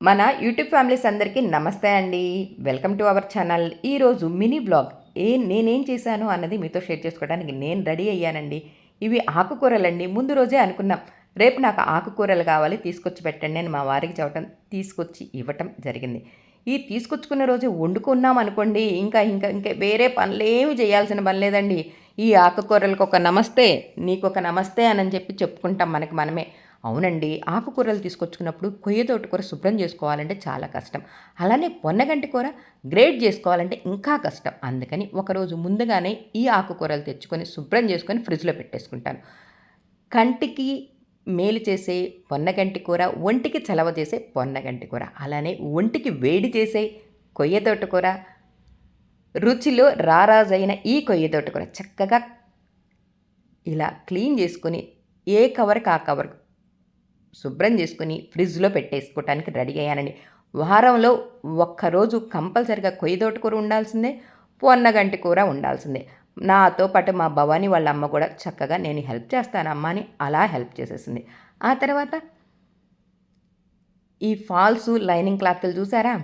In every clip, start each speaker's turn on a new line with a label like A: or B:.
A: మన YouTube families అందరికీ నమస్తే అండి. Welcome to our channel. ఈరోజు మినీ బ్లాగ్. ఏ నేనేం చేశాను అన్నది మీతో షేర్ చేసుకోవడానికి నేను రెడీ అయ్యానండి. ఇవి ఆకుకూరలండి. ముందు రోజే అనుకున్నాం. రేపు నాకు ఆకుకూరలు కావాలి తీసుకొచ్చి పెట్టండి అని మా వారికి చెప్పటం తీసుకొచ్చి ఇవ్వటం జరిగింది. ఈ తీసుకొచ్చుకున్న రోజు వండుకున్నాం అనుకోండి. ఇంకా ఇంకా ఇంకా వేరే పనులేమి చేయాల్సిన పని లేదండి. ఈ ఆకుకూరలకు ఒక నమస్తే నీకు ఒక నమస్తే అని చెప్పి చెప్పుకుంటాం మనకి మనమే. అవునండి ఆకుకూరలు తీసుకొచ్చుకున్నప్పుడు కొయ్య తోటకూర శుభ్రం చేసుకోవాలంటే చాలా కష్టం. అలానే పొన్నగంటి కూర గ్రేట్ చేసుకోవాలంటే ఇంకా కష్టం. అందుకని ఒకరోజు ముందుగానే ఈ ఆకుకూరలు తెచ్చుకొని శుభ్రం చేసుకొని ఫ్రిడ్జ్లో పెట్టేసుకుంటాను. కంటికి మేలు చేసే పొన్నగంటి కూర ఒంటికి చలవ చేసే పొన్నగంటి కూర అలానే ఒంటికి వేడి చేసే కొయ్య తోటకూర రుచిలో రారాజైన ఈ కొయ్య తోటకూర చక్కగా ఇలా క్లీన్ చేసుకొని ఏ కవర్కి ఆ కవర్ శుభ్రం చేసుకుని ఫ్రిడ్జ్లో పెట్టేసుకోవటానికి రెడీ అయ్యానండి వారంలో ఒక్కరోజు కంపల్సరిగా కొయ్య తోటకూర ఉండాల్సిందే పొన్నగంటి కూర ఉండాల్సిందే. నాతో పాటు మా భవానీ వాళ్ళ అమ్మ కూడా చక్కగా నేను హెల్ప్ చేస్తాను అమ్మ అని అలా హెల్ప్ చేసేసింది. ఆ తర్వాత ఈ ఫాల్స్ లైనింగ్ క్లాత్లు చూసారా?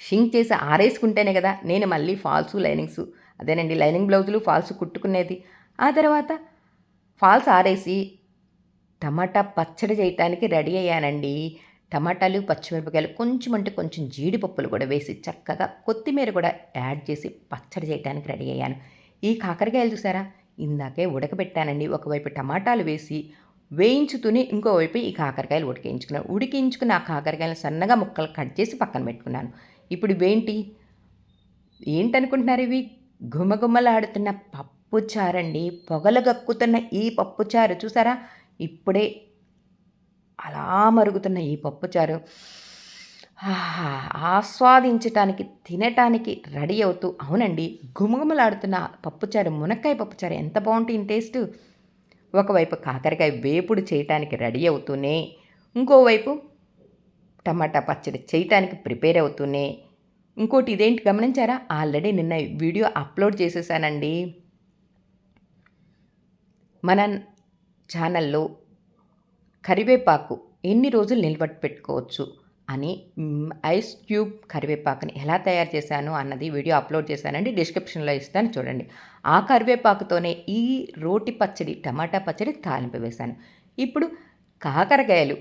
A: షింక్ చేసి ఆరేసుకుంటేనే కదా నేను మళ్ళీ ఫాల్స్ లైనింగ్స్ అదేనండి లైనింగ్ బ్లౌజులు ఫాల్స్ కుట్టుకునేది. ఆ తర్వాత ఫాల్స్ ఆరేసి టమాటా పచ్చడి చేయటానికి రెడీ అయ్యానండి. టమాటాలు పచ్చిమిరపకాయలు కొంచెం అంటే కొంచెం జీడిపప్పులు కూడా వేసి చక్కగా కొత్తిమీర కూడా యాడ్ చేసి పచ్చడి చేయడానికి రెడీ అయ్యాను. ఈ కాకరకాయలు చూసారా? ఇందాకే ఉడకబెట్టానండి. ఒకవైపు టమాటాలు వేసి వేయించుతూనే ఇంకోవైపు ఈ కాకరకాయలు ఉడికించుకున్నాను ఉడికించుకుని ఆ కాకరకాయలు సన్నగా ముక్కలు కట్ చేసి పక్కన పెట్టుకున్నాను. ఇప్పుడు ఇవేంటి? ఏంటనుకుంటున్నారు ఇవి? గుమగుమలాడుతున్న పప్పు చారండి పొగలు గక్కుతున్న ఈ పప్పు చారు చూసారా? ఇప్పుడే అలా మరుగుతున్న ఈ పప్పుచారు ఆస్వాదించటానికి తినటానికి రెడీ అవుతూ అవునండి గుమగుమలాడుతున్న పప్పుచారు మునక్కాయ పప్పుచారు ఎంత బాగుంటుంది టేస్ట్. ఒకవైపు కాకరకాయ వేపుడు చేయటానికి రెడీ అవుతూనే ఇంకోవైపు టమాటా పచ్చడి చేయటానికి ప్రిపేర్ అవుతూనే. ఇంకోటి ఇదేంటి గమనించారా? ఆల్రెడీ నిన్న వీడియో అప్లోడ్ చేసేసానండి. మన ఛానల్లో కరివేపాకు ఎన్ని రోజులు నిలబెట్టి పెట్టుకోవచ్చు అని ఐస్ క్యూబ్ కరివేపాకుని ఎలా తయారు చేశాను అన్నది వీడియో అప్లోడ్ చేశానండి డిస్క్రిప్షన్లో ఇస్తాను చూడండి. ఆ కరివేపాకుతోనే ఈ రోటి పచ్చడి టమాటా పచ్చడి తాలింపు వేశాను. ఇప్పుడు కాకరకాయలు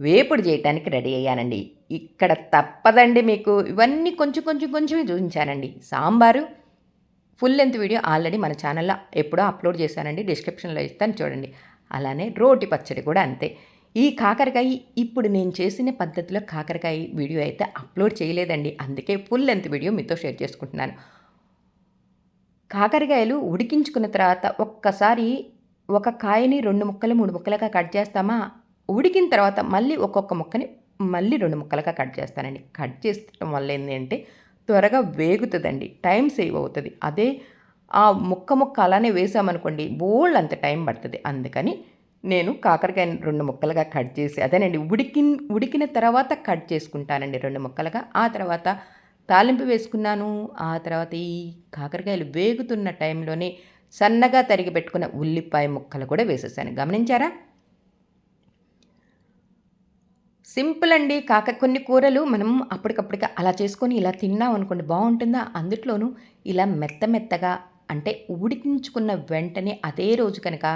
A: వేపుడు చేయడానికి రెడీ అయ్యానండి. ఇక్కడ తప్పదండి మీకు. ఇవన్నీ కొంచెం కొంచెం కొంచెమే చూపించానండి. Sambar full length video already మన ఛానల్లో ఎప్పుడో అప్లోడ్ చేశానండి డిస్క్రిప్షన్లో ఇస్తాను చూడండి. అలానే రోటి పచ్చడి కూడా అంతే. ఈ కాకరకాయ ఇప్పుడు నేను చేసిన పద్ధతిలో కాకరకాయ వీడియో అయితే అప్లోడ్ చేయలేదండి. అందుకే ఫుల్ లెంత్ వీడియో మీతో షేర్ చేసుకుంటున్నాను. కాకరకాయలు ఉడికించుకున్న తర్వాత ఒక్కసారి ఒక కాయని రెండు ముక్కలు మూడు ముక్కలుగా కట్ చేస్తామా? ఉడికిన తర్వాత మళ్ళీ ఒక్కొక్క ముక్కని మళ్ళీ రెండు ముక్కలుగా కట్ చేస్తానండి. కట్ చేసడం వల్ల ఏంటంటే త్వరగా వేగుతుందండి. టైం సేవ్ అవుతుంది. అదే ఆ ముక్క ముక్క అలానే వేసామనుకోండి బోల్డ్ అంత టైం పడుతుంది. అందుకని నేను కాకరకాయ రెండు ముక్కలుగా కట్ చేసి అదేనండి ఉడికి ఉడికిన తర్వాత కట్ చేసుకుంటానండి రెండు ముక్కలుగా. ఆ తర్వాత తాలింపు వేసుకున్నాను. ఆ తర్వాత ఈ కాకరకాయలు వేగుతున్న టైంలోనే సన్నగా తరిగి పెట్టుకున్న ఉల్లిపాయ ముక్కలు కూడా వేసేసాను. గమనించారా? సింపుల్ అండి. కాక కొన్ని కూరలు మనం అప్పటికప్పటికి అలా చేసుకొని ఇలా తిన్నాం అనుకోండి బాగుంటుందా? అందుట్లోనూ ఇలా మెత్త మెత్తగా అంటే ఉడికించుకున్న వెంటనే అదే రోజు కనుక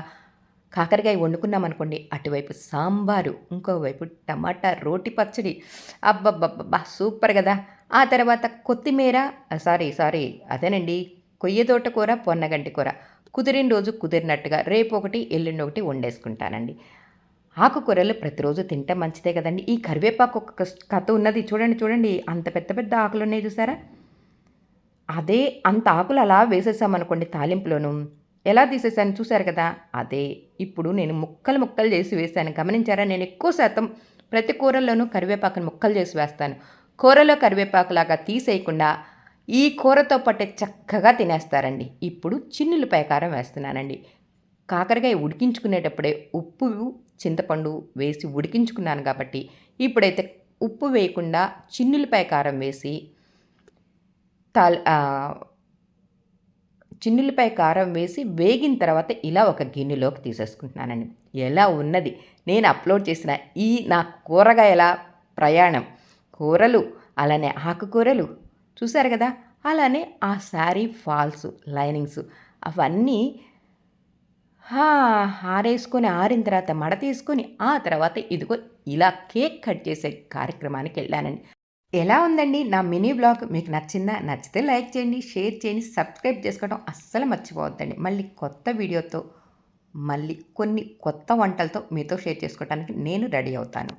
A: కాకరకాయ వండుకున్నాం అనుకోండి అటువైపు సాంబారు ఇంకోవైపు టమాటా రోటి పచ్చడి అబ్బబ్బబ్బబ్బా సూపర్ కదా. ఆ తర్వాత కొత్తిమీర సారీ సారీ అదేనండి కొయ్య తోట కూర పొన్నగంటి కూర. కుదిరిన రోజు కుదిరినట్టుగా రేపు ఒకటి ఎల్లుండి ఒకటి వండేసుకుంటానండి. ఆకుకూరలు ప్రతిరోజు తింటే మంచిదే కదండి. ఈ కరివేపాకు ఒక కథ ఉన్నది. చూడండి చూడండి. అంత పెద్ద పెద్ద ఆకులు ఉన్నాయి చూసారా? అదే అంత ఆకులు అలా వేసేసామనుకోండి తాలింపులోను. ఎలా తీసేసాను చూశారు కదా? అదే ఇప్పుడు నేను ముక్కలు ముక్కలు చేసి వేసాను గమనించారా? నేను ఎక్కువ శాతం ప్రతి కూరల్లోనూ కరివేపాకుని ముక్కలు చేసి వేస్తాను. కూరలో కరివేపాకులాగా తీసేయకుండా ఈ కూరతో పట్టే చక్కగా తినేస్తారండి. ఇప్పుడు చిన్నులు కారం వేస్తున్నానండి. కాకరకాయ ఉడికించుకునేటప్పుడే ఉప్పు చింతపండు వేసి ఉడికించుకున్నాను కాబట్టి ఇప్పుడైతే ఉప్పు వేయకుండా చిన్నులపై కారం వేసి తాల్ చిన్నులపై కారం వేసి వేగిన తర్వాత ఇలా ఒక గిన్నెలోకి తీసేసుకుంటున్నానండి. ఎలా ఉన్నది? నేను అప్లోడ్ చేసిన ఈ నా కూరగాయల ప్రయాణం. కూరలు అలానే ఆకుకూరలు చూశారు కదా? అలానే ఆ శారీ ఫాల్స్ లైనింగ్స్ అవన్నీ ఆరేసుకొని ఆరిన తర్వాత మడ తీసుకొని ఆ తర్వాత ఇదిగో ఇలా కేక్ కట్ చేసే కార్యక్రమానికి వెళ్ళానండి. ఎలా ఉందండి నా మినీ బ్లాగ్? మీకు నచ్చిందా? నచ్చితే లైక్ చేయండి షేర్ చేయండి సబ్స్క్రైబ్ చేసుకోవడం అస్సలు మర్చిపోవద్దండి. మళ్ళీ కొత్త వీడియోతో మళ్ళీ కొన్ని కొత్త వంటలతో మీతో షేర్ చేసుకోవడానికి నేను రెడీ అవుతాను.